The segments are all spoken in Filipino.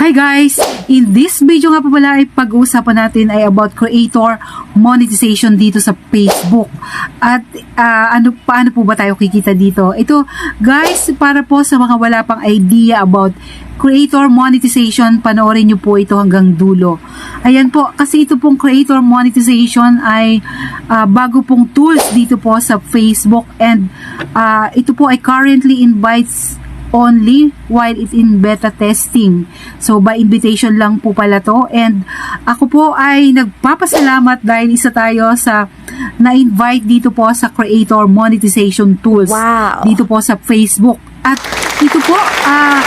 Hi guys! In this video nga po pala ay pag-uusapan natin ay about creator monetization dito sa Facebook. At ah, ano paano po ba tayo kikita dito? Ito guys, para po sa mga wala pang idea about creator monetization, panoorin nyo po ito hanggang dulo. Ayan po, kasi ito pong creator monetization ay ah, bago pong tools dito po sa Facebook and ah, ito po ay currently invites only while it's in beta testing. So, by invitation lang po pala to. And ako po ay nagpapasalamat dahil isa tayo sa na-invite dito po sa creator monetization tools. Wow. Dito po sa Facebook. At ito po, ah,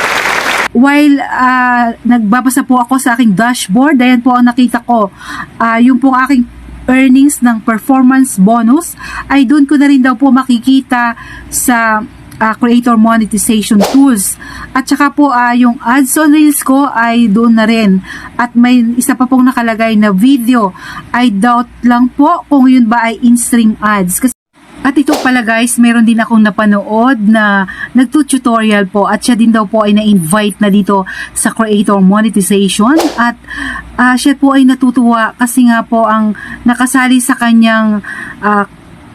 while ah, nagbabasa po ako sa aking dashboard, ayan po ang nakita ko. Ah, yung po aking earnings ng performance bonus ay doon ko na rin daw po makikita sa ah, creator monetization tools. At saka po ah, yung ads on reels ko ay doon na rin. At may isa pa pong nakalagay na video. I doubt lang po kung yun ba ay in-stream ads. Kasi at ito pala guys, meron din akong napanood na nagtututorial po at siya din daw po ay na-invite na dito sa creator monetization at ah, siya po ay natutuwa kasi nga po ang nakasali sa kanyang ah,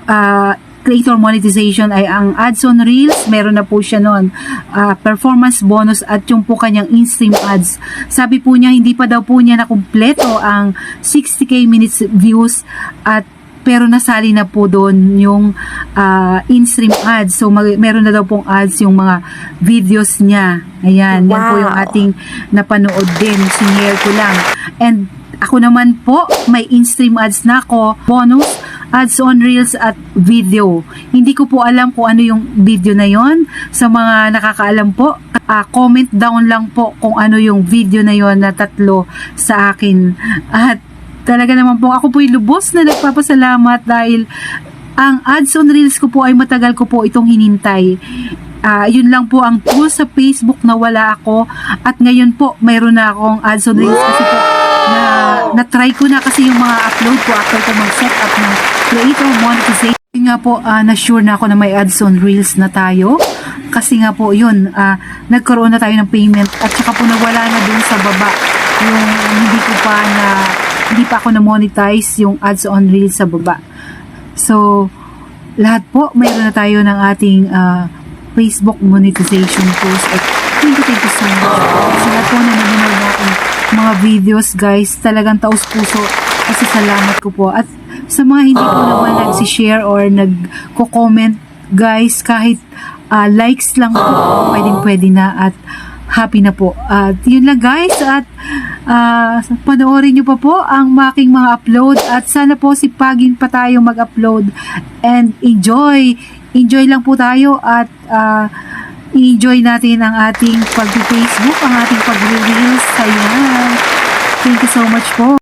ah, creator monetization ay ang ads on reels meron na po siya noon ah, performance bonus at yung po kanyang in-stream ads sabi po niya hindi pa daw po niya nakumpleto ang 60k minutes views at pero nasali na po doon yung ah, in-stream ads. So, mag- meron na daw pong ads yung mga videos niya. Ayan, yan po yung Wow. ating napanood din. Sinare ko lang. And ako naman po, may in-stream ads na ako. Bonus, ads on reels at video. Hindi ko po alam kung ano yung video na yon. Sa mga nakakaalam po, ah, comment down lang po kung ano yung video na yon na tatlo sa akin. At talaga naman po ako po'y lubos na nagpapasalamat dahil ang ads on reels ko po ay matagal ko po itong hinintay. Ah, yun lang po ang tool sa Facebook na wala ako at ngayon po mayroon na akong ads on reels kasi po na na-try ko na kasi yung mga upload ko after ko mag-set up ng creator monetization. Nga po, ah, na-sure na ako na may ads on reels na tayo. Kasi nga po, yun, ah, nagkaroon na tayo ng payment at saka po nawala na dun sa baba yung hindi ko pa na hindi pa ako na-monetize yung ads on reels sa baba. So, lahat po, mayroon na tayo ng ating ah, Facebook monetization tools. At thank you, thank you so much. Sa lahat po na nanonood na mga videos, guys, talagang taos puso kasi salamat ko po. At sa mga hindi po naman nagsishare or nagko-comment, guys, kahit ah, likes lang po, pwedeng pwede na at happy na po. At yun lang guys at ah, panoorin nyo pa po ang making mga upload at sana po sipagin pa tayo mag-upload and enjoy. Enjoy lang po tayo at ah, enjoy natin ang ating pag-Facebook, ang ating pag-reels. Ayan. Thank you so much po.